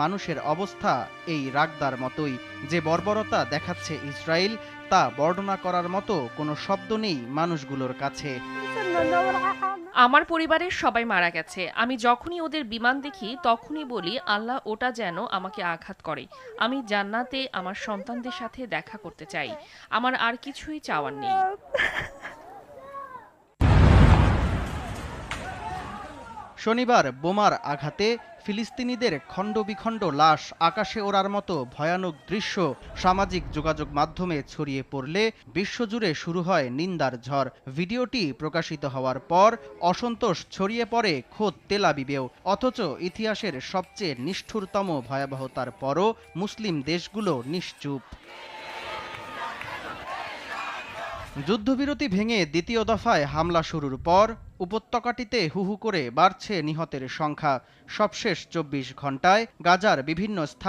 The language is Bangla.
মানুষের অবস্থা এই রাগদার মতোই। যে বর্বরতা দেখাচ্ছে ইসরায়েল, তা বর্ণনা করার মতো কোনো শব্দ নেই মানুষগুলোর কাছে। আমার পরিবারের সবাই মারা গেছে। আমি যখনই ওদের বিমান দেখি, তখনই বলি, আল্লাহ ওটা যেন আমাকে আঘাত করে। আমি জান্নাতে আমার সন্তানদের সাথে দেখা করতে চাই। আমার আর কিছুই চাওয়ার নেই। শনিবার বোমার আঘাতে ফিলিস্তিনিদের খণ্ডবিখণ্ড লাশ আকাশে ওড়ার মতো ভয়ানক দৃশ্য সামাজিক যোগাযোগ মাধ্যমে ছড়িয়ে পড়লে বিশ্বজুড়ে শুরু হয় নিন্দার ঝড়। ভিডিওটি প্রকাশিত হওয়ার পর অসন্তোষ ছড়িয়ে পড়ে খোদ তেলাবিবেও অথচ ইতিহাসের সবচেয়ে নিষ্ঠুরতম ভয়াবহতার পরও মুসলিম দেশগুলো নিশ্চুপ। যুদ্ধবিরতি ভেঙে দ্বিতীয় দফায় হামলা শুরুর পর উপত্যকাটিতে হুহু করে বাড়ছে নিহতের সংখ্যা। সবশেষ চব্বিশ ঘন্টায় গাজার বিভিন্ন স্থানে